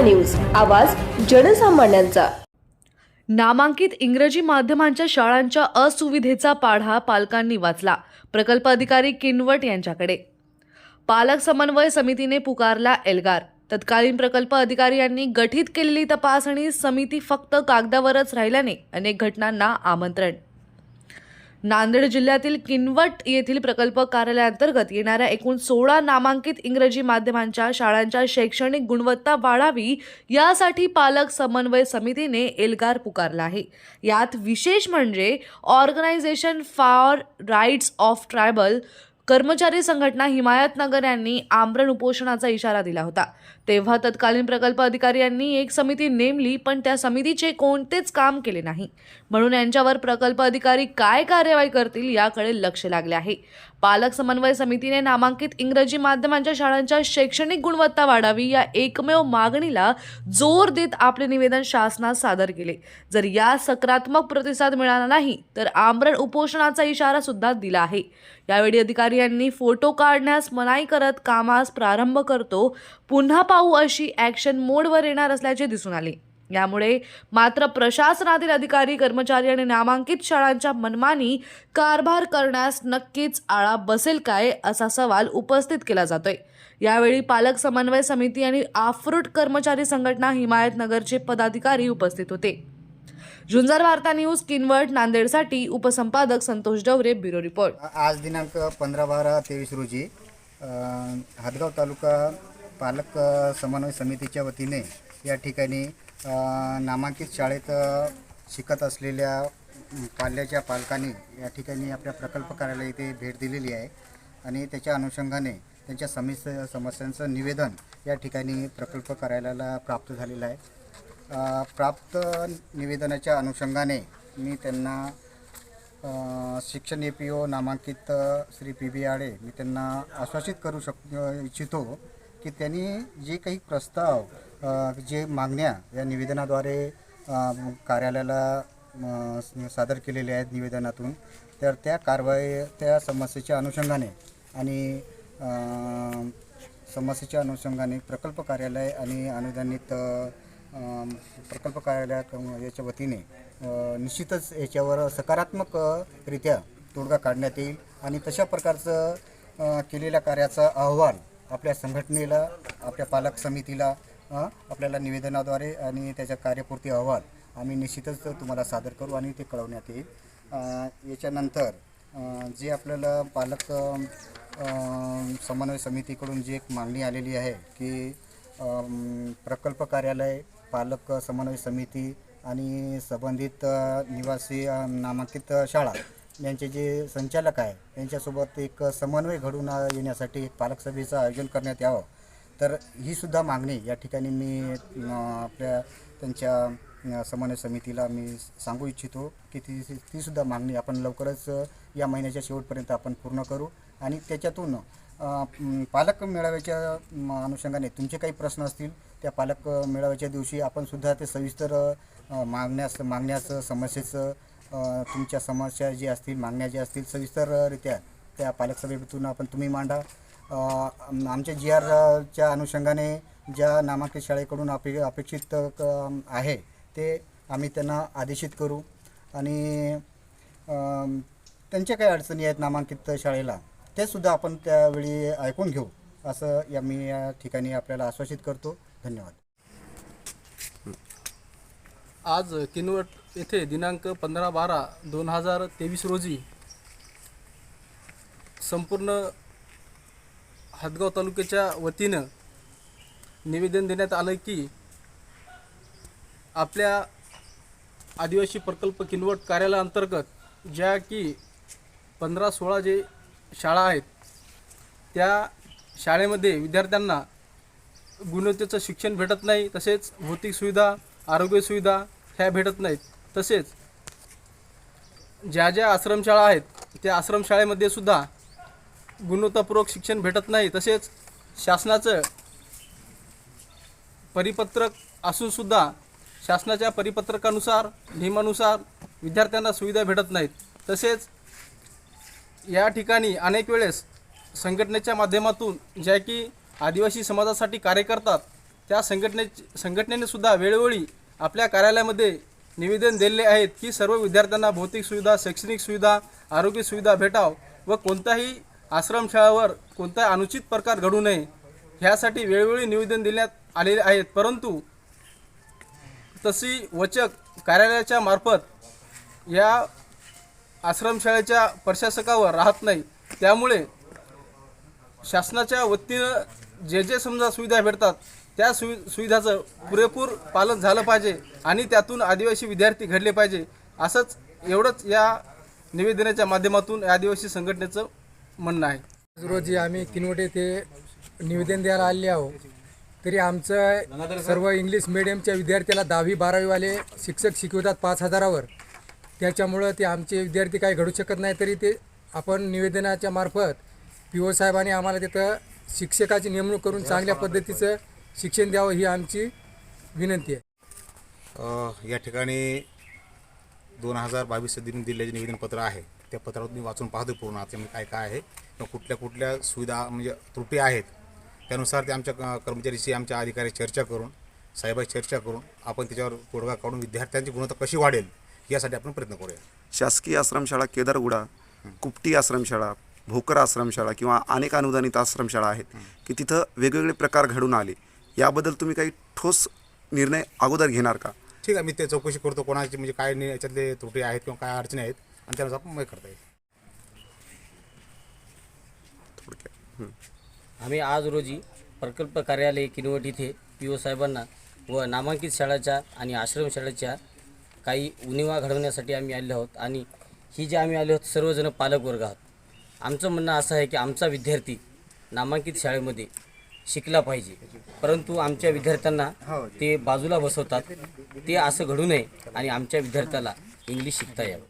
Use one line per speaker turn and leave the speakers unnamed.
वार्ता न्यूज. आवाज जनसामान्यांचा.
नामांकित इंग्रजी माध्यमांच्या शाळांच्या असुविधेचा पाढा पालकांनी वाचला. प्रकल्प अधिकारी किनवट यांच्याकडे. पालक समन्वय समितीने पुकारला एल्गार. तत्कालीन प्रकल्प अधिकारी यांनी गठीत केलेली तपासणी समिती फक्त कागदावरच राहिल्याने अनेक घटनांना आमंत्रण. नांदेड जिल्ह्यातील किनवट येथील प्रकल्प कार्यालयाअंतर्गत येणाऱ्या एकूण सोळा नामांकित इंग्रजी माध्यमांच्या शाळांच्या शैक्षणिक गुणवत्ता वाढावी यासाठी पालक समन्वय समितीने एल्गार पुकारला आहे. यात विशेष म्हणजे organisation for rights of tribal कर्मचारी संघटना हिमायतनगर यांनी आमरण उपोषणाचा इशारा दिला होता. तेव्हा तत्कालीन प्रकल्प अधिकारी यांनी एक समिती नेमली पण त्या समितीचे कोणतेच काम केले नाही. म्हणून यांच्यावर प्रकल्प अधिकारी काय कार्यवाही करतील याकडे लक्ष लागले आहे. पालक समन्वय समितीने नामांकित इंग्रजी माध्यमांच्या शाळांच्या शैक्षणिक गुणवत्ता वाढावी या एकमेव मागणीला जोर देत आपले निवेदन शासनास सादर केले. जर या सकारात्मक प्रतिसाद मिळाला नाही तर आमरण उपोषणाचा इशारा सुद्धा दिला आहे. यावेळी अधिकारी यांनी फोटो काढण्यास मनाई करत कामास प्रारंभ करतो. पुन्हा पाहू अशी ॲक्शन मोडवर येणार असल्याचे दिसून आले. यामुळे मात्र प्रशासनातील अधिकारी कर्मचारी आणि नामांकित शाळांच्या मनमानी कारभार करण्यास नक्कीच आळा बसेल काय असा सवाल उपस्थित केला जातोय. यावेळी पालक समन्वय समिती आणि आफरूट कर्मचारी संघटना हिमायतनगरचे पदाधिकारी उपस्थित होते. झुंजार वार्ता न्यूज किनवट नांदेडसाठी उपसंपादक संतोष डवरे ब्युरो रिपोर्ट.
आज दिनांक पंधरा बारा तेवीस रोजी अ, हातगाव तालुका पालक समन्वय समितीच्या वतीने या ठिकाणी नामांकित शाळेत शिकत असलेल्या पाल्याच्या पालकांनी या ठिकाणी आपल्या प्रकल्प कार्यालय इथे भेट दिलेली आहे. आणि त्याच्या अनुषंगाने त्यांच्या समिस समस्यांचं निवेदन या ठिकाणी प्रकल्प कार्यालयाला प्राप्त झालेलं आहे. प्राप्त निवेदनाच्या अनुषंगाने मी त्यांना शिक्षण ए पी ओ नामांकित श्री पी बी आडे मी त्यांना आश्वासित करू शक इच्छितो की त्यांनी जे काही प्रस्ताव जे मागण्या या निवेदनाद्वारे कार्यालयाला सादर केलेल्या आहेत निवेदनातून तर त्या कारवाई त्या समस्येच्या अनुषंगाने आणि समस्येच्या अनुषंगाने प्रकल्प कार्यालय आणि अनुदानित प्रकल्प कार्यालयात याच्या वतीने निश्चितच याच्यावर सकारात्मकरित्या तोडगा काढण्यात येईल आणि तशा प्रकारचं केलेल्या कार्याचा अहवाल आपल्या संघटनेला आपल्या पालक समितीला आपल्याला निवेदनाद्वारे आणि त्याच्या कार्यपूर्ती अहवाल आम्ही निश्चितच तुम्हाला सादर करू आणि ते कळवण्यात येईल. याच्यानंतर जे आपल्याला पालक समन्वय समितीकडून जी एक मागणी आलेली आहे की प्रकल्प कार्यालय पालक समन्वय समिती आणि संबंधित निवासी नामांकित शाळा यांचे जे संचालक आहे त्यांच्यासोबत एक समन्वय घडून येण्यासाठी एक पालक सभेचं आयोजन करण्यात यावं. तर ही सुद्धा मागणी या ठिकाणी मी आपल्या त्यांच्या समन्वय समितीला मी सांगू इच्छितो की ती ती सुद्धा मागणी आपण लवकरच या महिन्याच्या शेवटपर्यंत आपण पूर्ण करू. आणि त्याच्यातून पालक मेळाव्याच्या अनुषंगाने तुमचे काही प्रश्न असतील त्या पालक मेळाव्याच्या दिवशी आपण सुद्धा ते सविस्तर मागण्यास मागण्याचं समस्येचं तुमच्या समस्या जी असतील मागण्या ज्या असतील सविस्तररित्या त्या पालक सभेतून आपण तुम्ही मांडा. आमच्या जी आरच्या अनुषंगाने ज्या नामांकित शाळेकडून अपे अपेक्षित आहे ते आम्ही त्यांना आदेशित करू. आणि त्यांच्या काही अडचणी आहेत नामांकित शाळेला ते सुद्धा आपण त्यावेळी ऐकून घेऊ असं या मी या ठिकाणी आपल्याला आश्वासित करतो. धन्यवाद.
आज किनवट येथे दिनांक पंधरा बारा दोन हजार तेवीस रोजी संपूर्ण हदगाव तालुक्याच्या वतीनं निवेदन देण्यात आलं की आपल्या आदिवासी प्रकल्प किनवट कार्यालयाअंतर्गत ज्या की पंधरा सोळा जे शाळा आहेत त्या शाळेमध्ये विद्यार्थ्यांना गुणवत्तेचं शिक्षण भेटत नाही तसेच भौतिक सुविधा आरोग्य सुविधा ह्या भेटत नाहीत. तसेच ज्या ज्या आश्रमशाळा आहेत त्या आश्रमशाळेमध्ये सुद्धा गुणवत्तापूर्वक शिक्षण भेटत नाही तसेच शासनाचं परिपत्रक असूनसुद्धा शासनाच्या परिपत्रकानुसार नियमानुसार विद्यार्थ्यांना सुविधा भेटत नाहीत. तसेच या ठिकाणी अनेक वेळेस संघटनेच्या माध्यमातून ज्या की आदिवासी समाजासाठी कार्य करतात त्या संघटने संघटनेनेसुद्धा वेळोवेळी आपल्या कार्यालयामध्ये निवेदन दिले आहेत की सर्व विद्यार्थ्यांना भौतिक सुविधा शैक्षणिक सुविधा आरोग्य सुविधा भेटाव व कोणताही आश्रमशाळावर कोणताही अनुचित प्रकार घडू नये ह्यासाठी वेळोवेळी निवेदन देण्यात आलेले आहेत. परंतु तशी वचक कार्यालयाच्या मार्फत या आश्रमशाळेच्या प्रशासकावर राहत नाही. त्यामुळे शासनाच्या वतीनं जे जे समजा सुविधा भेटतात त्या सुवि सुविधाचं पुरेपूर पालन झालं पाहिजे आणि त्यातून आदिवासी विद्यार्थी घडले पाहिजे असंच एवढंच या निवेदनाच्या माध्यमातून या आदिवासी संघटनेचं म्हणणं आहे.
रोजी आम्ही किनवटे ते निवेदन द्यायला आले आहो तरी आमचं सर्व इंग्लिश मिडियमच्या विद्यार्थ्याला दहावी बारावीवाले शिक्षक शिकवतात पाच हजारावर. त्याच्यामुळं ते आमचे विद्यार्थी काही घडू शकत नाही तरी ते आपण निवेदनाच्या मार्फत पी ओ साहेबांनी आम्हाला तिथं शिक्षकाची नेमणूक करून चांगल्या पद्धतीचं शिक्षण द्यावं ही आमची विनंती आहे.
या ठिकाणी दोन हजार बावीस दिन दिलेले निवेदनपत्र आहे. त्या पत्रात मी वाचून पाहतो पूर्ण त्यामध्ये काय काय आहे. किंवा कुठल्या कुठल्या सुविधा म्हणजे त्रुटी आहेत त्यानुसार ते आमच्या क- कर्मचारीशी आमच्या अधिकारी चर्चा करून साहेबाशी चर्चा करून आपण त्याच्यावर तोडगा काढून विद्यार्थ्यांची गुणवत्ता कशी वाढेल यासाठी आपण प्रयत्न करूया.
शासकीय आश्रमशाळा केदारगुडा कुपटी आश्रमशाळा भोकर आश्रमशाळा किंवा अनेक अनुदानित आश्रमशाळा आहेत की तिथं वेगवेगळे प्रकार घडून आले याबद्दल तुम्ही काही ठोस निर्णय अगोदर घेणार का?
ठीक आहे मी ते चौकशी करतो कोणाची म्हणजे काय याच्यातले त्रुटी आहेत किंवा काय अडचणी आहेत. आणि त्यानुसार आपण मग करता येईल.
आम्ही आज रोजी प्रकल्प कार्यालय किनवट इथे पी ओ साहेबांना व नामांकित शाळाच्या आणि आश्रमशाळेच्या काही उणिवा घडवण्यासाठी आम्ही आले आहोत आणि ही जे आम्ही आले आहोत सर्वजण पालक वर्ग आहोत. आमचं म्हणणं असं आहे की आमचा विद्यार्थी नामांकित शाळेमध्ये शिकला पाहिजे. परंतु आमच्या विद्यार्थ्यांना ते बाजूला बसवतात. ते असं घडू नये आणि आमच्या विद्यार्थ्याला इंग्लिश शिकता यावं.